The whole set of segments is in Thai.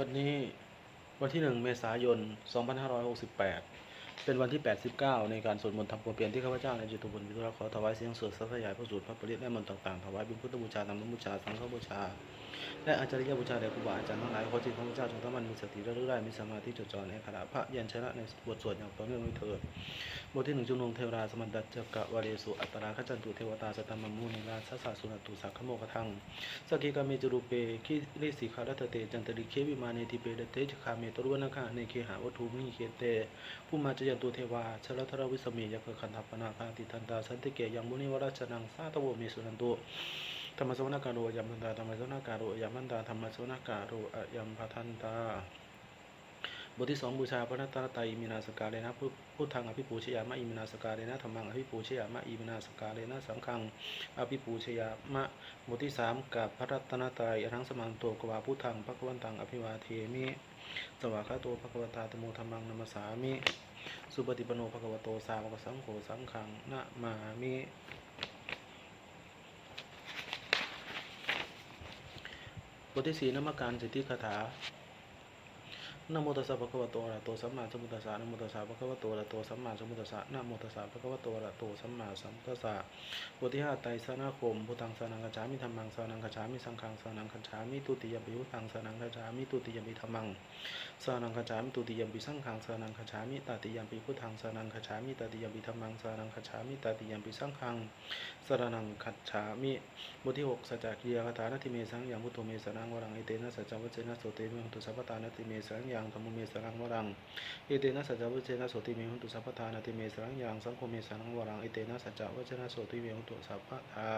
บัดนี้วันที่ 1 เมษายน 2568 เป็นวันที่ 89 ในการสวดมนต์ทำความเพียรที่ข้าพเจ้าในจิตุบุญวิทุระขอถวายเสียงสวดสัพยายพระสูตรพระปริตและมนต์ต่างๆ ถวายเป็นพุทธบูชาธรรมบูชา สังฆบูชา และอาจารย์บูชาแด่ครูบาอาจารย์ทั้งหลายขอจิตของพระเจ้าจงตั้งมั่นมีสติระลึกได้มีสมาธิจดจ่อในขณะพระยัญชนะในบทสวดอย่างต่อเนื่องด้วยเถิดบทที่หนึ่งจุลงเทวราสมันดัจจกะวาเรสุอัตตราขจันตุเทวตาสตัมมมุนิราชสาสุนตุสักขโมกทังสกกิกาเมจุรุเปคิริสิขารัตเตจันตริเควิมาเนติเปเดเตจคาเมตรุวนาคาในเคหาวัตถุมิเคเตผู้มาจยนตุเทวาชลทรวิสเมยกขันธปนาคาติทันตาสันติเกยังมุนิวราชนังสาตวเมสุนันตุธรรมสวนาการโรอยัมพันตาธรรมสวนาการโรอยัมพันตาธรรมสวนาการโรอยัมพัทันตาบทที่สองบูชาพระรัตนตรัยอิมินาสการเลยนะพุพุทธังอภิปูชยามะอิมินาสการเลยนะธรรมังอภิปูชยามะอิมินาสการเลยนะสังฆังอภิปูชยามะบทที่สามกับพระรัตนตรัยอรังสมันโตกวาพุทธังพระกวันตังอภิวาเทมิสวากาโตภะคะวตาตโมธรรมังนัมสสามิ สุปฏิปโนภะควโตสาวกสังโฆสังขังนะมามิบทที่สี่นมการสิทธิคาถา นะโมตัสสะภะคะวะโตอะระหะโตสัมมาสัมพุทธัสสะนะโมตัสสะภะคะวะโตอะระหะโตสัมมาสัมพุทธัสสะนะโมตัสสะภะคะวะโตอะระหะโตสัมมาสัมพุทธัสสะบทที่ห้าไตรสรณคมพุทธังสรณังคัจฉามิธัมมังสรณังคัจฉามิสังฆังสรณังคัจฉามิตุติยมปิพุทธังสรณังคัจฉามิตุติยมปิธัมมังสรณังคัจฉามิตุติยมปิสังฆังสรณังคัจฉามิตติยมปิพุทธังสรณังคัจฉามิตติยมปิธัมมังสรณังคัจฉามิตติยมปิสังฆังสรณังคัจฉามิบทที่หกสัจจกิยาคาถานาทิเมสังยังพุทโธเมสรังวรังเอเตนะสัจจวัจเจนะโสติหุตุสัพพตานาทิเมสังยงธรรมเมสรังวรังเอเตนะสัจจวัจเจนะโสติเมหุตุสัพพทานาติเมสรังยังสังโฆเมสรังวรังเอเตนะสัจจวัจเจนะโสติเมหุตุสัพพทา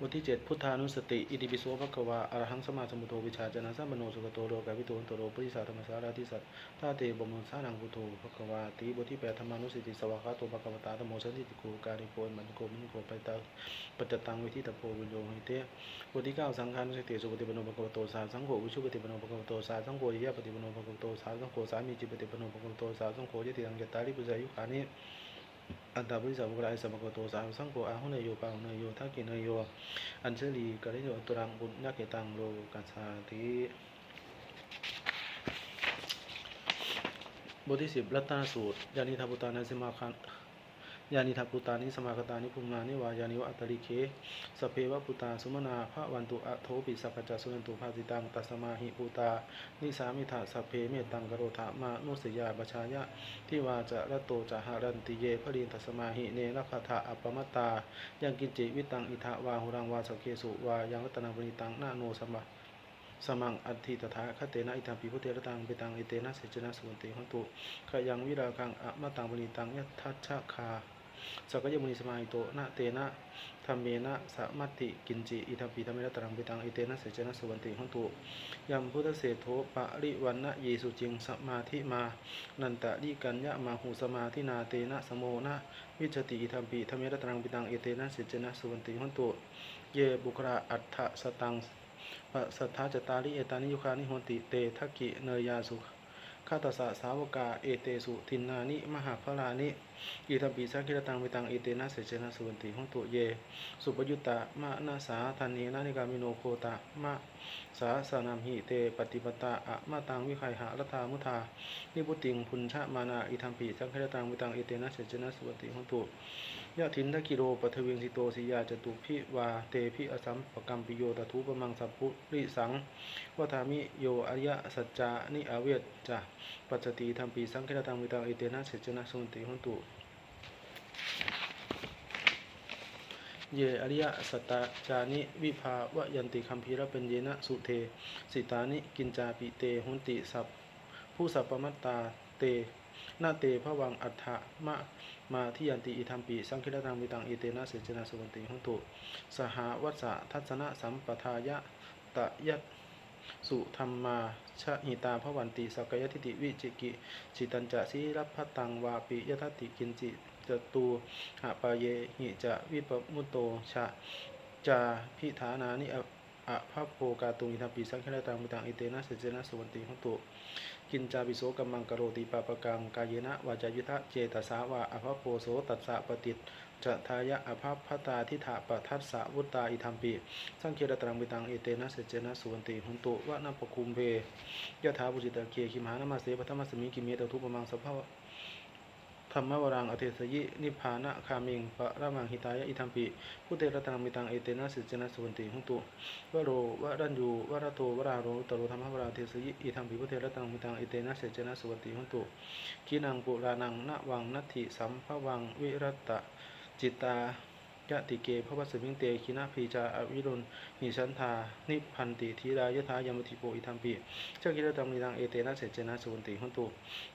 บทที่เจ็ดพุทธานุสติ อิติปิโสภะควาอรหังสมาสมุทโธวิชาจนะสัมโนสุขโตโลกาวิโตนโตโรปริสาธรรมสาราธิสัตตาเตบมุนสานังพุทโธภะควาติบทที่แปดธรรมานุสติสวากาโตภะควตาธรรมโมสันติโกการิโกมันโกมิโกไปตาปัจจตังวิธิตโพวิโยหิเตบทที่เก้าสังฆานุสติสุปฏิปโนภะควโตสาสังโฆวิชุปฏิปโนภะควโตสาสังโฆยิยะปฏิปโนภะควโตสาสังโฆสามีจิปฏิปโนภะควโตสาสังโฆยติังยตาริปุจายุขานิ อันตาบุริสามุกรายสมภะคะวะโตสามสังโกอาหุเนยโยปาหุเนยโยทักกิเนยโยอัญเชลีกริโยตุรังบุญยักเกตังโลกัสสาติบทที่สิบรัตนสูตรยานิทาบุตานาสิมาคัน ยานิทัพุตานิสมาคตานิภูมานิวายานิวะอัตริเคสเพวะพุตาสุมนาภะวันตุอโทปิสัพพจจสุนันตุภาสิตังตัสมาหิพุตา นิสามิถะสัพเพเมตตังกโรธามานุสยาบชายะทิวาจะระโตจะหารันติเยภรินตัสมาหิเนรคาถาอัปปมตตายังกินจิวิตังอิทะวาหุรังวาสเคสุวายังรัตนังปณิตังนาโนสมะสมังอัตถิตถาคเตนะอิทัมปิพุเทระตังเปตังเอเตนะเสจนะสุวนติหันตุขยังวิราคังอะมะตังปณิตังยะทัชชะคา สกยมุนิสมาหิโตนะเตนะธรรมเมนะสัมัติกินจิอิทัมปีธรรมเมนะตรังเปตังอิเตนะเสจนะสุวันติหันตุยัมพุทธเศรษโธปะริวันนะเยสุจิงสมาธิมา นันตะลิกัญญะมาหุสมาธินาเตนะสโมนะวิจติอิทัมปีธรรมเมนะตรังเปตังอิเตนะเสจนะสุวันติหันตุเยบุคราอัฏฐสตังปะสัทธาจตาริเอตานิยุคานิโหติเตทักกิเนยยาสุข้าตสะสาวกาเอเตสุทินนานิมหาพลานิ อิทัมปีสังคิรตังเวตังเอเตนะเสจนะสุวันติห้องตุเย สุปยุตตะมะนาสาธันเนนะนิกามิโนโคตะมะสาสนามหิเตปฏิปตาอะมะตังวิไคหะรัตามุทานิพุติงพุญชะมานาอิทัมปีสังคิรตังเวตังเอเตนะเสจนะสุวันติห้องตุ ยะทินทกิโรปัทเวงสิโตสิยาจตุพิวาเตพิอสัมปกัมปิโยตทุปมังสัพพุริสังวทามิโยอริยสัจจานิอเวจจะปัจจติทัมปีสังขิรตังเวตังเอเตนะเสจนะสุนติหังตุเยอริยสัตตาจานิวิภาวยันติคัมภีรเป็นเยนะสุเท สิตานิกินจาปิเตหุนติสัพผู้สัพปมัตตาเตนาเตภวังอัฏฐะมะ มาที่ยันติอิทัมปีสังคิรตังวิตังอิเตนะเสจนะสุวันติหุนตุสหวัสสะทัศนะสัมปทายะตะยัตสุธรรมาชะหิตาภวันติสกยทิติวิจิกิจิตัญจะสีรัพพตังวาปิยทัตติกินจิจตูหะปะเยหิจะวิปมุตโตชะจาพิฐานานิอะภะโพกาตุงอิทัมปีสังฆตังมิตังอิเตนะเสจนะสุวันติหุนตุ กินจาวิโสกัมมังกโรติปะปะกังกายนะวาจายุทะเจตสาวะอภะโพโสตัสสะปฏิตจะทายะอภพพตาทิถะปทัสสะวุตตาอิธัมปีสังเครตรังวิตังเอเตนะเสเจนะสุวันติหุนตุวะนัปคุมเพยะถาบุจิตะเกียคิมหานามาเสปทัมมัสมิกิเมตทุปมังสภาวะ รรมวรังอเทสยิ นิพพานะคามิงปะระมังหิตายะอิธัมปิพุเตระตังมิตังเอเตนะสิจนะสุวันติหุตุวะโรวะรัญยูวะรโทวะราโรตโรธรรมวรังเทสยิอิธัมปิพุเตระตังมิตังเอเตนะสิจนะสุวันติหุตุกีนังปุรานังนวังนัตถิสัมภวังวิรัตตะจิตตา ยะติเกภวสมิงเตคินาพีจาอวิรุณนิชันธานิพันติทีรายถายมติโปอิทัมปิเจ้ากิรตังนิตังเอเตนะเสจนะสุวันติหุนตุ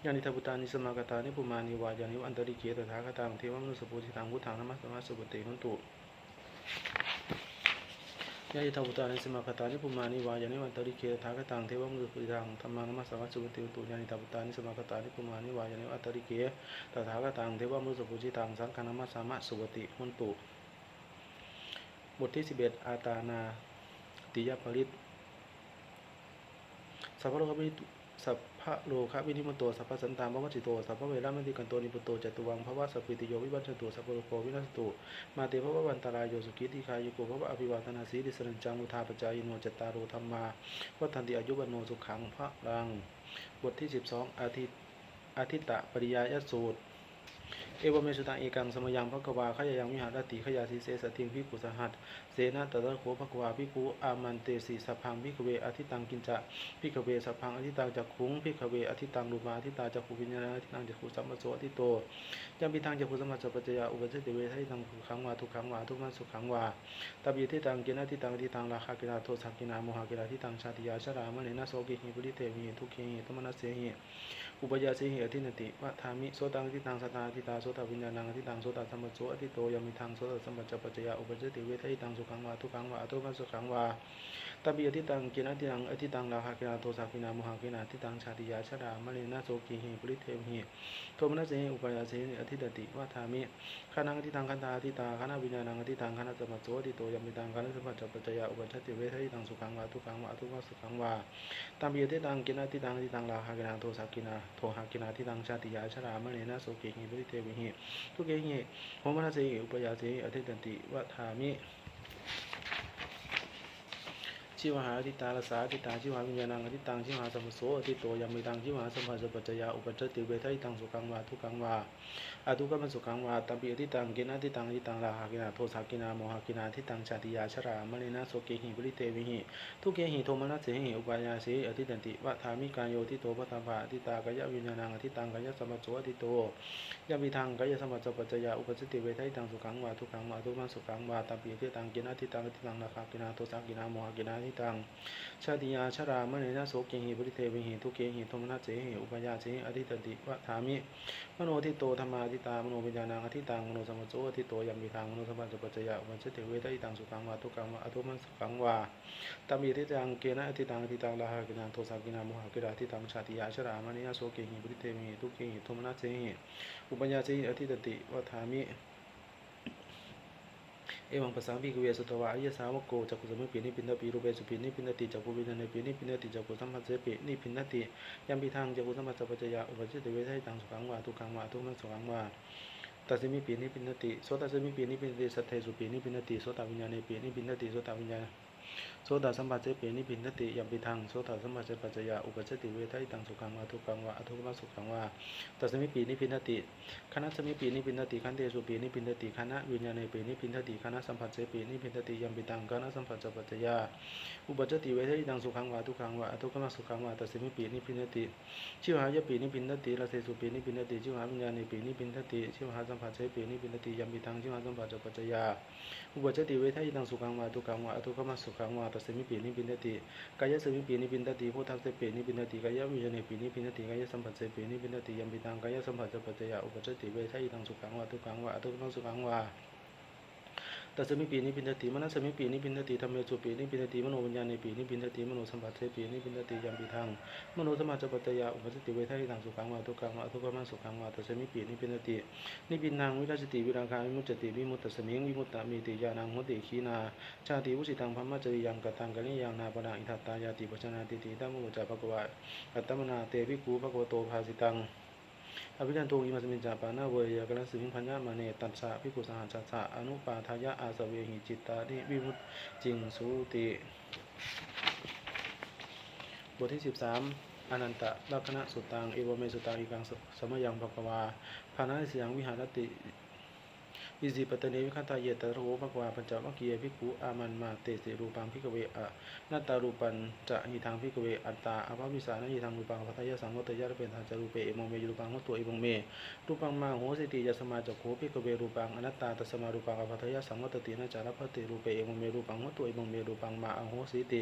ยานิทาพุตานิสมากตานิปุมานิวายานิวันตริเกตถาคตังเทวมนุสปุจิตังพุทธังนมัสสมาสุปติหุนตุยานิทาพุตานิสมากตานิปุมานิวายานิวันตริเกตถาคตังเทวมนุสปุจิตังธรรมังนมัสสมาสุปติหุนตุยานิทาพุตานิสมากตานิปุมานิวายานิวันตริเกตถาคตังเทวมนุสปุจิตังสังฆนมัสสมาสุปติหุนตุ บทที่ 11 อาตานาติยปริตสัพพโลกวินิสัพพะโลกวินิมุตโตสัพพะสันตามภวจิโตสัพพะเวรามติกันโตนิปุตโตจตุวังภวะสัพพิติโยวิวัชชตุสัพพะโลโกวินัสตุมาเตภวะวันตรายโยสุกิติคายุโกภวะอภิวาทนาสีดิสรัญจังอุทาปจายโนจตารโรธรรมาวัฏันติอายุวโนสุขังพระรังบทที่ 12 อาทิตอาทิตตะปริยายสูตร เอวเมสุตังเอกังสมยังพระกวาขยายังวิหารติขยาสิเสสติงพิกุสหัสเสนาตตะโขภควาพิกุอามันเตสีสัพพังพิกเวอธิตังกินจะพิกเวสัพพังอธิตังจักขุงพิกเวอธิตังรูมาอธิตาจักขุวิญญาณอธิตังจักขุสัมปโสอธิโตยังพิทังจักขุสัมปโสปัจจยาอุปเสติเวทัยตังสุขังวาทุกขังวาทุกมันสุขังวาตบิทิตังกินาทิตังอธิตังราคากินาโทสักกินาโมหกินาทิตังชาติยาชรามะเนนะโสกิหิปุริเทวิทุกขิหิตมนัสเสหิอุปยาเสหิอธินติวะธามิโสตังอธิตังสตาอธิตาโสตวิญญาณังอธิตังโสตธรรมโสอธิโตยามิทังโสตสัมปจปัจจยาอุปเสติเวทัยตังสุขังวาทุขังวาอทุมันสุขังวา ตบิอธิตังกินอธิตังอธิตังราคากินาโทสักกินาโมหกินาธิตังชาติยาชรามะเนนะโสกิหิปริเทวิโทมนัสเสหิอุปยาสิหิอธินติวะธามิขานังอธิตังคันตาอธิตาขานาวิญญาณังอธิตังขานาสัมปโสอธิโตยามิตังขานาสัมปจปัจจยาอุปเสติเวทัยตังสุขังวาทุขังวาทุมันสุขังวาตัมปีติตังกินาติตังติตังลาหากินาโทสักกินาโทหากินาติตังชาติยาชรามะเนนะโสเกหิปริเทวหิทุเกหิโหมนัสเสหิอุปยาเสหิอธิตันติวัฏามิ ชิวหาอธิตาลสาอธิตาชิวหาวิญญาณังอธิตังชิวหาสัมโสอธิโตยามิตังชิวหาสัมภัสสปัจจยาอุปจจติเวทัยตังสุขังวาทุกังวาอาทุกขมันสุขังวาตัมปีอธิตังกินาติตังอธิตังลาหากินาโทสักกินาโมหากินาทิตังชาติยาชรามะเนนะโสเกหิปริเทวิหิทุเกหิโทมนัสเสหิอุปายาเสอธิตันติวะธามิการโยทิโตปะตาภาอธิตากายวิญญาณังอธิตังกายสัมปโสอธิโตยามิทังกายสัมปโสปัจจยาอุปสติเวทัยตังสุขังวาทุกังวาทุกขังสุขังวาตัมปีทิตังกินาทิตังอธิตังนาคากินาโทสักกินาโมหากินาทิตังชาติยาชรามะเนนะโสเกหิปริเทวิหิทุกเกหิโทมนัสเสหิอุปายาเสอธิตันติวะธามิมโนทิโตธรรมาทิตามโนวิญญาณังอธิตังมโนสัมปโสอธิโตยามิทังมโนสมปโสปัจจยาอุปสติเวทัยตังสุขังวาทุกังวาอทุกขังสุขังวาตัมยิทิตังเกนะอธิตังอธิตังลาหะกินังโทสักินาโมหะกิราทิตังชาติยาชรามณียโสเกหิปริเทมิทุเกหิโทมนัสเสหิอุปัญญาเสหิอธิตติวัฏามิเอวังภาษาวิเวสุตวะอายสาวกโกจักกุสมิ ปินิปินทปีรูเปสุปินิปินติจักกุวินันปินิปินติจักุสัมภัสเสปินิปินติยัมพิทังจักุสัมภัสสะปัจจยาอุปจิตเวทัยตังสุขังวาทุกขังวาทุกังสุขังวาตัสมิปีนิปินติโสตัสมิปีนิปินติสัทเทสุปีนิปินติโสตวิญญาณปีนิปินติโสตวิญญาณ โสตสัมปัสเสเปนิพินทติยัมปิทังโสตสัมปัสเสปัจจยาอุปจติเวทัยตังสุขังวาทุกังวาอทุกขมสุขังวาตัสมิปีนิพินทติคณะสมิปีนิพินทติขันเตสุปีนิพินทติคณะวิญญาณเปนิพินทติคณะสัมปัสเสปีนิพินทติยัมปิตังคณะสัมปัสสะปัจจยาอุปจติเวทัยตังสุขังวาทุกังวาอทุกขมสุขังวาตัสมิปีนิพินทติชิวหายปีนิพินทติละเสสุปีนิพินทติชิวหาวิญญาณปีนิพินทติชิวหาสัมปัสเสปีนิพินทติยัมปิตังชิวหาสัมปัสสะปัจจยาอุปจติเวทัยตังสุขังวาทุกังวาอทุกขมสุขขังวาตัสมิปีนิปินทติกายสมิปีนิปินทติพุทธัสเสปีนิปินทติกายวิญญาณปีนิปินทติกายสัมผัสเสปีนิปินทติยมปิตังกายสัมผัสสะปัจจยาอุปจติเวทัยทังสุขังวาทุกังวาทุกขมสุขังวา ตัสมิปีนิพินทติมนัสมิปีนิพินทติธรรมเมสุปีนิพินทติมโนวิญญาณปีนิพินทติมโนสัมผัสเสปีนิพินทติยัมปิทังมโนสมาจปัจจยาอุปจติเวทัยตังสุขังวาทุกังวาทุกขมัสุขังวาตัสมิปีนิพินทตินิพินังวิราชติวิรังคาวิมุจติวิมุตตสมิงวิมุตตามีติยานังโหติขีนา ชาติวุสิตังพัมมจริยังกตังกะลิยังนาปนังอิทัตตายาติปัชนาติติตัมมุจจภะกวะอัตตมนาเตวิกูภะกวโตภาสิตัง อภิจันโทอิมาสมินจาปานาเวยกรสิมิพัญญามาเนตัสสะพิกุสหัสสะอนุปาทายะอาสเวหิจิตตานิวิมุตจิงสุติบทที่ 13อนันตลักษณะสุตังเอวเมสุตังอีกังสมยังภควาภานะสยังวิหารติ อิสิปตเนวิคันตาเยตระโหภควาปัญจวัคคียภิกขุอามันมาเตสิรูปังพิกเวอะนัตตารูปันจะหิทางพิกเวอัตตาอภวิสานหิทางรูปังพัทยสังวัตยะเป็นทางจารูเปเอโมเมยรูปังวัตตัวเอโมเมรูปังมาโหสิติยสมาจักโขพิกเวรูปังอนัตตาตสมารูปังอภัทยสังวัตตินาจารพัติรูเปเอโมเมรูปังวัตตัวเอโมเมรูปังมาอโหสิติ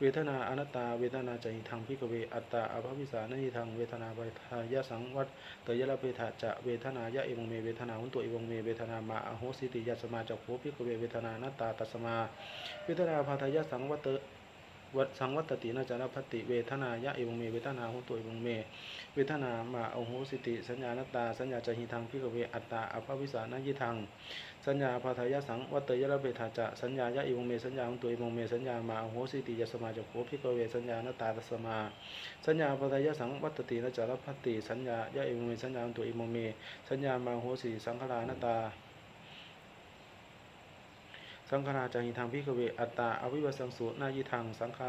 เวทนาอนัตตาเวทนาจะหิทางพิกเวอัตตาอภวิสานหิทางเวทนาปัทยสังวัตตยะเพทะจะเวทนายะเอมเมเวทนาหุนตัวเอโมเมเวทนามาอโหสิติยัสมาจักโขพิกเวเวทนานตตาตัสมา เวทนาภาทายะสังวัตตวัดสังวัตตินาจารพติเวทนายะเอวงเมเวทนาหุตัวเอวงเม เวทนามาโอโหสิติ สัญญานตา สัญญาจหิทังพิกเวอัตตาอภวิสานยิทัง สัญญาภาทายะสังวัตเตยระเบทาจะสัญญายะเอวงเมสัญญาหุตัวเอวงเมสัญญามาโอโหสิติยสมาจักโขพิกเวสัญญานตาตสมา สัญญาภาทายะสังวัตตินาจารพติ สัญญายะเอวงเมสัญญาหุตัวเอวงเม สัญญามาโอโหสิสังขารานตา สังฆราจาหิทางพิกเว อัตตาอวิวัสสังสุนายิทัง สังฆา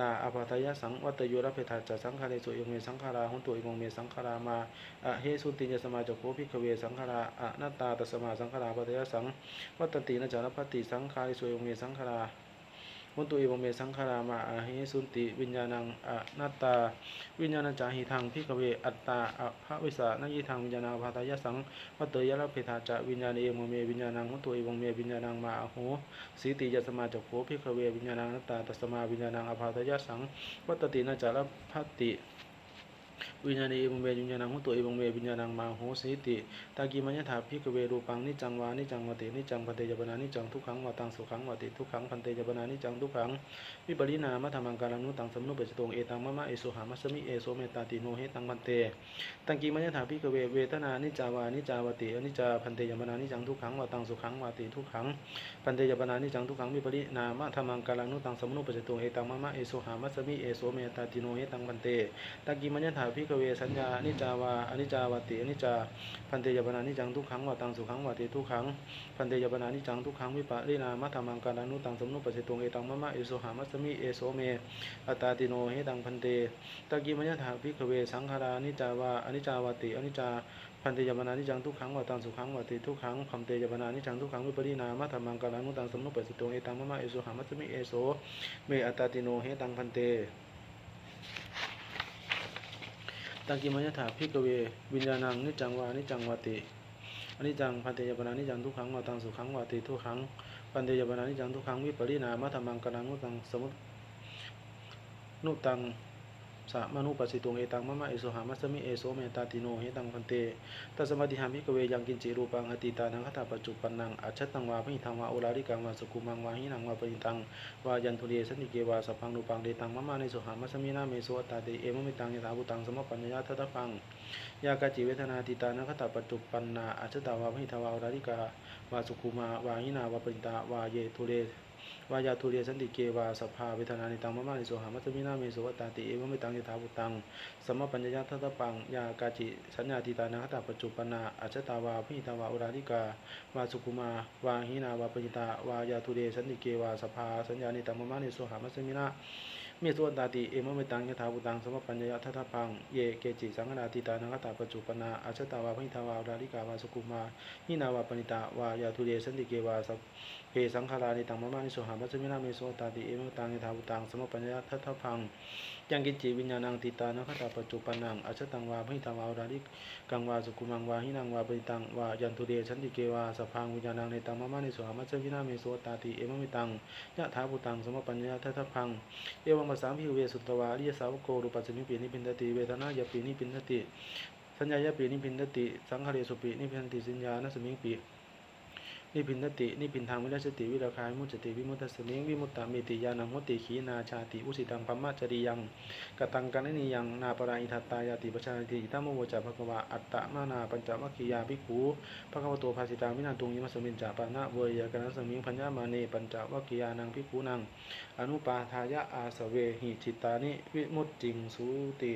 ราอภัทยสังวัตโยระเพทาจัสังฆาเลสุยงเมสังฆาราหุนตุยงเมสังฆารามาอะเฮสุติยสมาจโคพิกเว สังฆาราอะนาตาตสมาสังฆาราภัตยสังวัตตินจารพติสังฆาเลสุยงเมสังฆารา นตุยงเมสังขารามาอะเฮสุนติ วิญญาณังอะนาตา วิญญาณจาหิทางพิกเวอัตตาอภะวิสานายิทังวิญญาณาภัทยสังวัตเตยะระเพทาจะวิญญาณเอโมเมวิญญาณังหุตัวเอโมเมวิญญาณังมาอโหสีติยสมาจักโขพิกเววิญญาณังนัตตาตัสมาวิญญาณังอภาทยสังวัตตินาจารพัตติ วิญญาณเอโมเมวิญญาณังหุตัวเอโมเมวิญญาณังมาโหสีติตากีมัญญถาพิกเวรูปังนิจังวานิจังวตินิจังพันเตยปนานิจังทุกขังวตังสุขังวติทุกขังพันเตยปนานิจังทุกขังวิปริณามะธรรมังกาลังนุตังสัมนุปจตงเอตังมะมะเอสุหามัสมิเอโสเมตาติโนเฮตังพันเตตังกีมัญญถาพิกเวเวทนานิจาวานิจาวติอนิจาพันเตยมนานิจังทุกขังวตังสุขังวติทุกขังพันเตยมนานิจังทุกขังวิปริณามะธรรมังกาลังนุตังสัมนุปจตุเอตังมะมะเอโสหามัสมิเอโสเมตาติโนเฮตังพันเตตังกีมัญญถาพิกเวสัญญาอนิจาวาอนิจจาวติอนิจจาพันเตยมนานิจังทุกขังวาตังสุขังวาติทุกขังพันเตยมนานิจังทุกขังวิปริณามะธรรมังกาลังนุตังสมนุปจตุงเอตังมะมะเอโสหามัสมิเอโสเมอัตตาติโนเฮตังพันเตตะกีมัญญถาพิกเวสังขารานิจาวาอนิจาวติอนิจจาพันเตยมนานิจังทุกขังวาตังสุขังวาติทุกขังพันเตยมนานิจังทุกขังวิปริณามะธรรมังกาลังนุตังสมนุปสิตโตเอตังมะมะเอโสหามัสมิเอโสเมอัตาติโนเฮตังพันเต ตะกี้มัญญถาพิกเว วิญญาณังนิจังวานิจังวาติอนิจังพันเตยปนานิจังทุกครั้งวาตังสุขังวาติทุกครั้งพันเตยปนานิจังทุกครั้งวิปริณามัธมังกาลังนุตังสมุตนุตัง สะมนุปัสสิตุงเอตังมะมะเอโสหามัสมิเอโสเมตาติโนเฮตังพันเตตัสมาติหามิกเวยังกินจิรูปังอติตานังคตาปัจจุปันนังอัจฉตังวาพิทังวาโอลาริกังวาสุกุมังวาหินังวาปิตังวายันทุเรสันติเกวาสัพพังรูปังเดตังมะมะเนโสหามัสมินาเมโสตตาเตเอมะมิตังยถาภูตังสมปัญญาทัตตะพังยากาจิเวทนาติตานังคตาปัจจุปันนาอัจฉตาวาพิทังวาโอลาริกาวาสุกุมาวาหินาวาปิตาวาเยทุเร วายาทุเรียสันติเกวาสภาเวทนานิตังมะมานิโสหามัตมินาเมโสวตาติเอวะเมตังยถาบุตังสมปัญญาทัตปังยากาจิสัญญาติตานาคตาปัจจุปนาอัจตาวาพิตาวาอุราธิกาวาสุกุมาวาหินาวาปญิตาวายาทุเรสันติเกวาสภาสัญญานิตังมะมานิโสหามัตมินา มีสวตาติเอมะเมตังยถาบุตังสมปัญญาทัตตปังเยเกจิสังฆนาติตานาคตาปจุปนาอาชตาวาพิทาวาราลิกาวาสกุมาหินาวาปณิตาวายาทุเรสันติเกวาสเพสังฆารานิตังมะมานิโสหามัจจมินาเมโสตาติเอมตังยถาวุตังสมปัญญาทัตถพัง ยังกินจิวิญญาณังติตานะคตาปัจจุปนังอัจฉตังวาพิตังวาอุราริกังวาสุกุมังวาหินังวาปิตังวายันตุเดชันติเกวาสพังวิญญาณังในตังมะมานิโสหามัจจมินาเมโสตาติเอมมิตังยะถาวุตังสมปัญญาทัตพังเอวังภาษาพิเวสุตตวาริยสาวกโกรูปัสสมิปีนิพินติเวทนายปีนิพินติสัญญายปีนิพินติสังขารสุปีนิพินติสัญญาณสมิงปี นิพินนติ นิพินทางวิรัสติ วิราคายมุจติวิมุตตสมิงวิมุตตามิติยานังโหติขีนาชาติ อุสิตังพัมมาจริยังกตังกันนิยัง นาปราอิทัตตายาติปชาติอิทัมโมวจาภควาอัตตะมานาปัญจวัคคียาภิกขุภควโตภาสิตังวินันตุงยิมัสมินจาปานะเวยกนัสมิงพัญญามาเนปัญจวัคคียานังภิกขุนัง อนุปาทายะอาสเวหิจิตตานิวิมุตติงสุติ